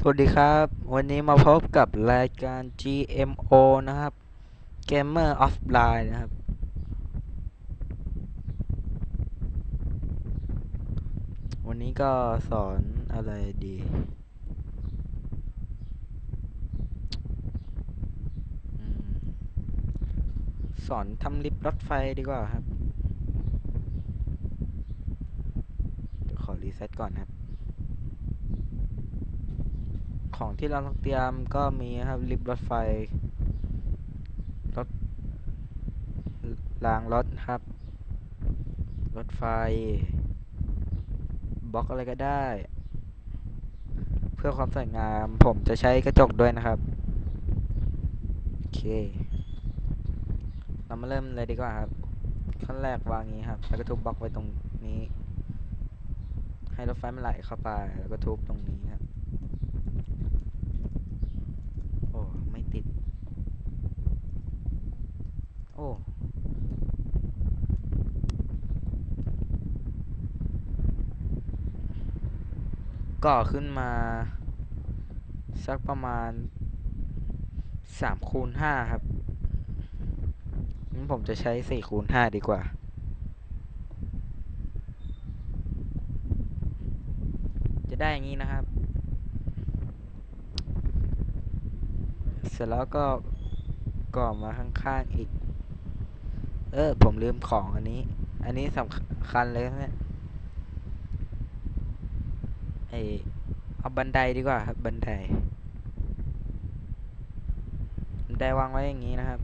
สวัสดีครับ วันนี้มาพบกับรายการ GMO นะครับ Gamer Offline นะครับ วันนี้ก็สอนอะไรดีอสอนทำลิฟต์รถไฟดีกว่าครับ ขอรีเซ็ตก่อนนะครับ ของที่เราต้องเตรียมก็มีครับลิฟต์รถไฟรถรางรถครับ รถไฟบล็อกอะไรก็ได้ เพื่อความสวยงามผมจะใช้กระจกด้วยนะครับ โอเค เรามาเริ่มเลยดีกว่าครับ ขั้นแรกวางงี้ครับ แล้วก็ทุบบล็อกไว้ตรงนี้ ให้รถไฟมันไหลเข้าไป แล้วก็ทุบตรงนี้ครับ โอ้ ไม่ติด โอ้ ก่อขึ้นมา สักประมาณสามคูณห้าครับงั้นผมจะใช้สี่คูณห้าดีกว่า จะได้อย่างนี้นะครับ เสร็จแล้วก็ก่อมาข้างๆอีก เออ ผมลืมของอันนี้ อันนี้สำคัญเลยนะเนี่ย ไอเอาบันไดดีกว่าครับบันไดบันไดวางไว้อย่างนี้นะครับ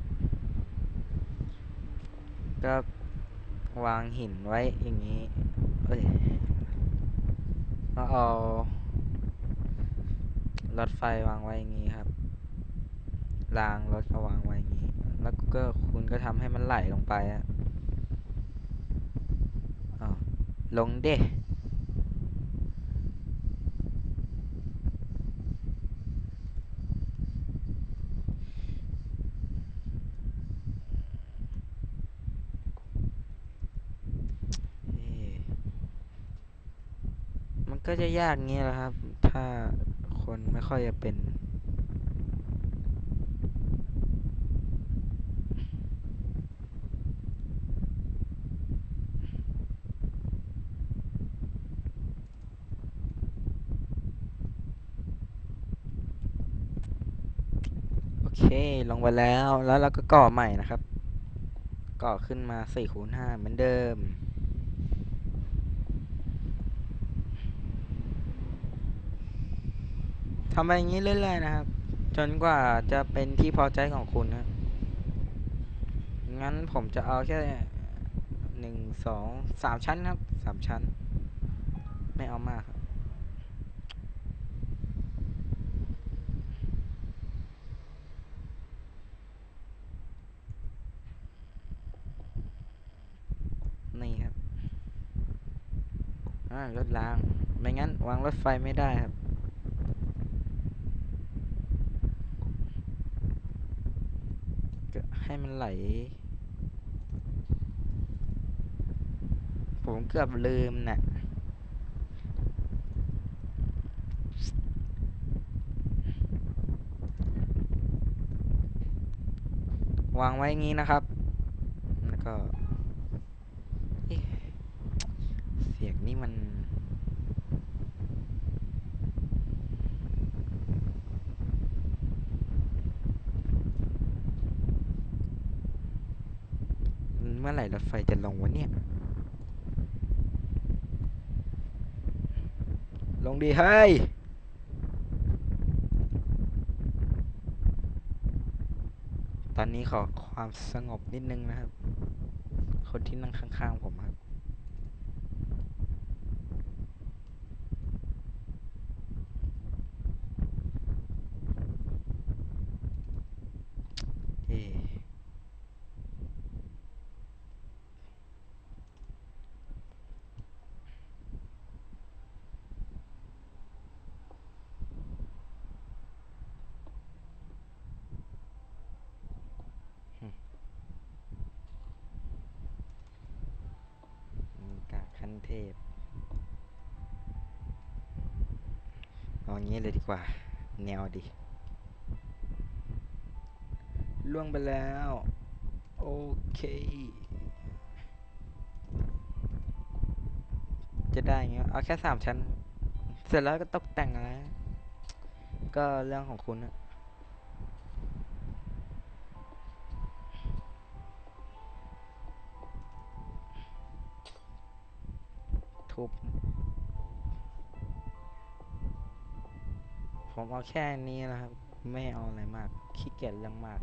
ก็วางหินไว้อย่างนี้เอ้ยแล้วเอารถไฟวางไว้อย่างนี้ครับรางรถก็วางไว้อย่างนี้ แล้วก็คุณก็ทำให้มันไหลลงไปอะอ้าวลงเด้เอ๊ะมัน ก็จะยากงี้แหละครับ ถ้าคนไม่ค่อยจะเป็น โอเค ลงไปแล้ว แล้วเราก็ก่อใหม่นะครับ ก่อขึ้นมาสี่คูณห้าเหมือนเดิม ทำไปอย่างนี้เรื่อยๆนะครับ จนกว่าจะเป็นที่พอใจของคุณนะงั้นผมจะเอาแค่หนึ่งสองสามชั้นครับสามชั้น ไม่เอามากครับนี่ครับอ่ารถราง ไม่งั้นวางรถไฟไม่ได้ครับ ก็ ให้มันไหล ผมเกือบลืมน่ะวางไว้งนี้นะครับ แล้วก็เสียงนี่มัน เมื่อไหร่รถไฟจะลงวะเนี่ย ลงดีเฮ้ยตอนนี้ขอความสงบนิดนึงนะครับ คนที่นั่งข้างๆผมครับ เอ๊ะมีกากขั้นเท พโอเอางี้เลยดีกว่า แนวดีล่วงไปแล้ว โอเค จะได้ไงเอาแค่สามชั้น เสร็จแล้วก็ตกแต่งอะไรก็เรื่องของคุณนะ ทุบ ผมเอาแค่นี้นะครับ ไม่เอาอะไรมาก ขี้เกียจเรื่องมาก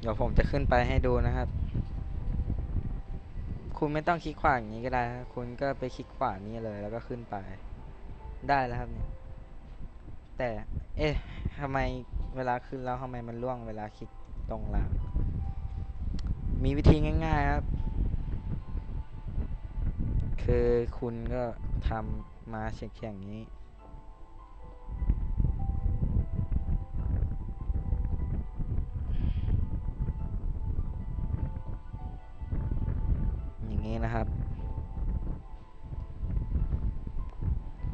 เดี๋ยวผมจะขึ้นไปให้ดูนะครับคุณไม่ต้องคลิกขวาอย่างนี้ก็ได้ คุณก็ไปคลิกขวานี้เลยแล้วก็ขึ้นไป ได้แล้วครับเนี่ยแต่ เอ๊ะทำไมเวลาขึ้นแล้วทำไมมันล่วงเวลาคลิกตรงล่าง มีวิธีง่าย ๆครับ คือคุณก็ทำมาเช็คอย่างนี้ อย่างนี้นะครับ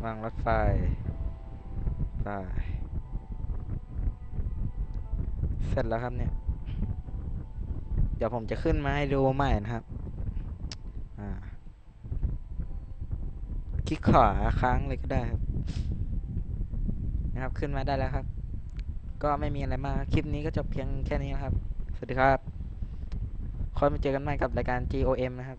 วางรถไฟไปเสร็จแล้วครับเนี่ย เดี๋ยวผมจะขึ้นมาให้ดูใหม่นะครับคลิกขวาค้างเลยก็ได้ครับ นะครับ ขึ้นมาได้แล้วครับ ก็ไม่มีอะไรมาก คลิปนี้ก็จบเพียงแค่นี้นะครับ สวัสดีครับค่อยมาเจอกันใหม่กับรายการ GOM นะครับ